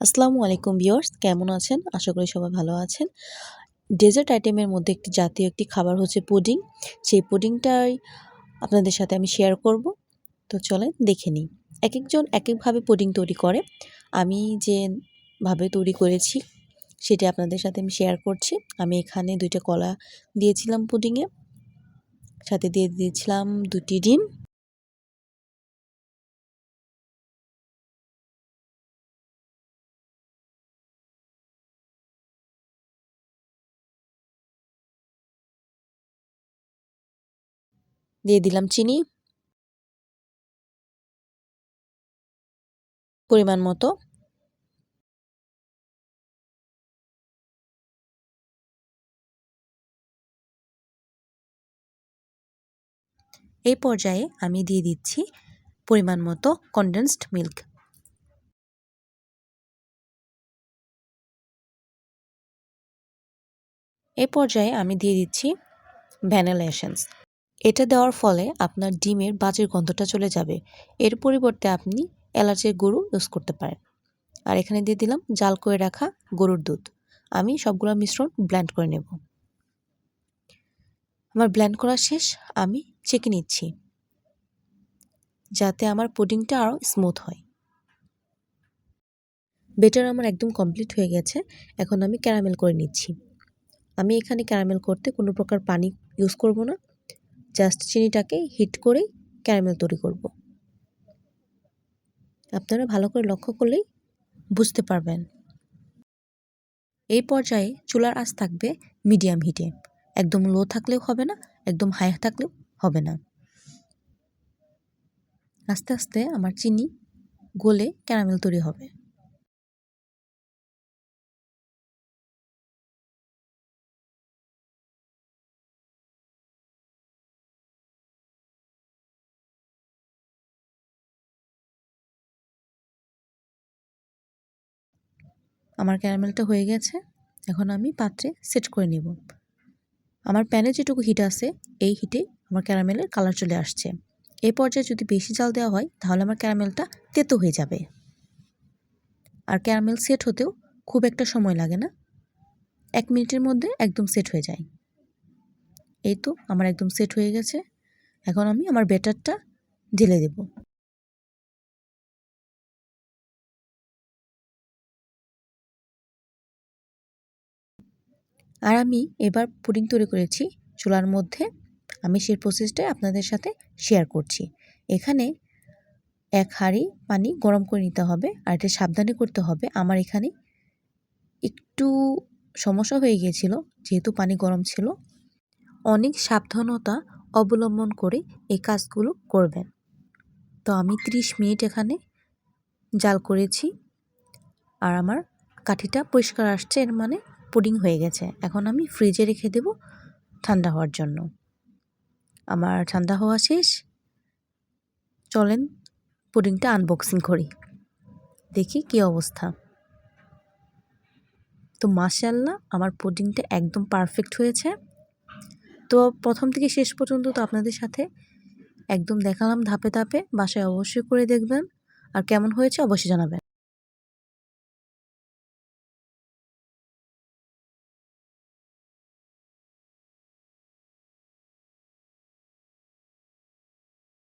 আসসালামু আলাইকুম ভিউয়ার্স, কেমন আছেন? আশা করি সবাই ভালো আছেন। ডেজার্ট আইটেমের মধ্যে একটি জাতীয় একটি খাবার হচ্ছে পুডিং। সেই পুডিংটাই আপনাদের সাথে আমি শেয়ার করব। তো চলেন দেখে নিই। এক একজন এক একভাবে পুডিং তৈরি করে। আমি যেভাবে তৈরি করেছি, সেটি আপনাদের সাথে আমি শেয়ার করছি। আমি এখানে দুইটা কলা দিয়েছিলাম পুডিংয়ে। সাথে দিয়ে দিয়েছিলাম দুটি ডিম। দিয়ে দিলাম চিনি। পরিমাণ মতো। এই পর্যায়ে আমি দিয়ে দিচ্ছি পরিমাণ মতো কনডেন্সড মিল্ক এই পর্যায়ে আমি দিয়ে দিচ্ছি ভ্যানিলা এসেন্স এটা দেওয়ার ফলে আপনার ডিমের বাজের গন্ধটা চলে যাবে। এর পরিবর্তে আপনি এলাচের গরু ইউজ করতে পারেন। আর এখানে দিয়ে দিলাম জাল করে রাখা গরুর দুধ। আমি সবগুলো মিশ্রণ ব্ল্যান্ড করে নেব। আমার ব্ল্যান্ড করা শেষ, আমি চেকে নিচ্ছি। যাতে আমার পুডিংটা আরও স্মুথ হয়। বেটার আমার একদম কমপ্লিট হয়ে গেছে। এখন আমি ক্যারামেল করে নিচ্ছি। আমি এখানে ক্যারামেল করতে কোনো প্রকার পানি ইউজ করব না। জাস্ট চিনিটাকে হিট করে ক্যারামেল তৈরি করব। আপনারা ভালো করে লক্ষ্য করলেই বুঝতে পারবেন। এই পর্যায়ে চুলার আঁচ থাকবে মিডিয়াম হিটে একদম লো থাকলেও হবে না, একদম হাই থাকলেও হবে না। আস্তে আস্তে আমার চিনি গলে ক্যারামেল তৈরি হবে। আমার ক্যারামেলটা হয়ে গেছে, এখন আমি পাত্রে সেট করে নেব। আমার প্যানে যেটুকু হিট আছে, এই হিটে আমার ক্যারামেলের কালার চলে আসছে। এই পর্যায়ে যদি বেশি জাল দেওয়া হয়, তাহলে আমার ক্যারামেলটা তেতো হয়ে যাবে। আর ক্যারামেল সেট হতেও খুব একটা সময় লাগে না। এক মিনিটের মধ্যে একদম সেট হয়ে যায়। এই তো আমার একদম সেট হয়ে গেছে। এখন আমি আমার ব্যাটারটা ঢেলে দেব। আর আমি এবার পুডিং তৈরি করেছি। চুলার মধ্যে আমি সেই প্রসেসটাই আপনাদের সাথে শেয়ার করছি। এখানে এক হাঁড়ি পানি গরম করে নিতে হবে আর এটা সাবধানে করতে হবে। আমার এখানে একটু সমস্যা হয়ে গিয়েছিল, যেহেতু পানি গরম ছিল। অনেক সাবধানতা অবলম্বন করে এই কাজগুলো করবেন। তো আমি 30 মিনিট এখানে জাল করেছি। আর আমার কাঠিটা পরিষ্কার আসছে, এর মানে পুডিং হয়ে গেছে। এখন আমি ফ্রিজে রেখে দেব ঠান্ডা হওয়ার জন্য। আমার ঠান্ডা হওয়া শেষ। চলেন পুডিংটা আনবক্সিং করি। দেখি কি অবস্থা। তো মাশাল্লাহ আমার পুডিংটা একদম পারফেক্ট হয়েছে। তো প্রথম থেকে শেষ পর্যন্ত তো আপনাদের সাথে একদম দেখালাম ধাপে ধাপে। বাসায় অবশ্যই করে দেখবেন। আর কেমন হয়েছে অবশ্যই জানাবেন।